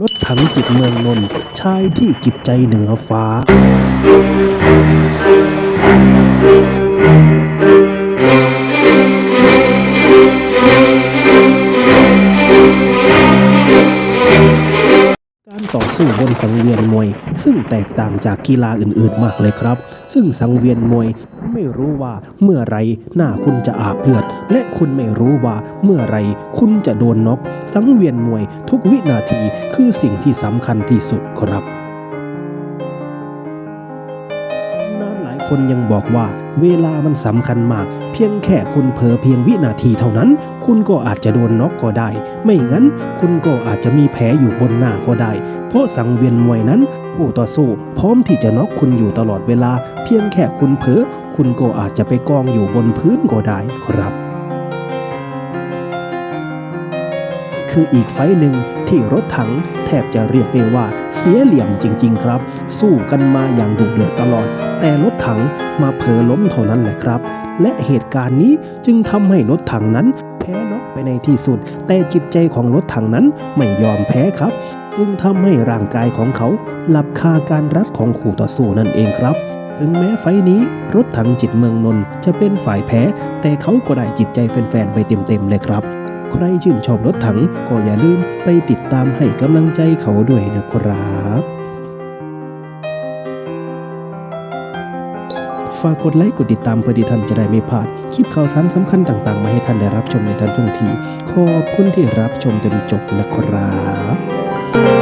รถถังจิตเมืองนนท์ชายที่จิตใจเหนือฟ้า การต่อสู้บนสังเวียนมวย ซึ่งแตกต่างจากกีฬาอื่นๆมากเลยครับ ซึ่งสังเวียนมวย ไม่รู้ว่าเมื่อไรหน้าคุณจะอาบเลือด และคุณไม่รู้ว่าเมื่อไรคุณจะโดนน็อกสังเวียนมวยทุกวินาทีคือสิ่งที่สำคัญที่สุดครับนานหลายคนยังบอกว่าเวลามันสำคัญมาก เพียงแค่คุณเผลอเพียงวินาทีเท่านั้น คุณก็อาจจะโดนน็อกก็ได้ ไม่งั้นคุณก็อาจจะมีแผลอยู่บนหน้าก็ได้ เพราะสังเวียนมวยนั้นผู้ต่อสู้พร้อมที่จะน็อกคุณอยู่ตลอดเวลา เพียงแค่คุณเผลอ คุณก็อาจจะไปกองอยู่บนพื้นก็ได้ครับ คืออีกไฟหนึ่งที่รถถังแทบจะเรียกได้ว่าเสียเหลี่ยมจริง ๆ ครับ สู้กันมาอย่างดุเดือดตลอด แต่รถถังมาเผลอล้มเท่านั้นแหละครับ และเหตุการณ์นี้จึงทำให้รถถังนั้นแพ้น็อกไปในที่สุด แต่จิตใจของรถถังนั้นไม่ยอมแพ้ครับ จึงทำให้ร่างกายของเขาหลับคาการรัดของคู่ต่อสู้นั่นเองครับ ถึงแม้ไฟนี้รถถังจิตเมืองนนท์จะเป็นฝ่ายแพ้ แต่เขาก็ได้จิตใจแฟนๆ ไปเต็มๆเลยครับ ใครชื่นชอบรถถังก็อย่าลืมไปติดตามให้กำลังใจเขาด้วยนะครับฝากกดไลค์กดติดตามเพื่อที่ท่านจะได้ไม่พลาด คลิปข่าวสารสำคัญต่างๆ มาให้ท่านได้รับชมในทันท่วงที ขอบคุณที่รับชมจนจบนะครับ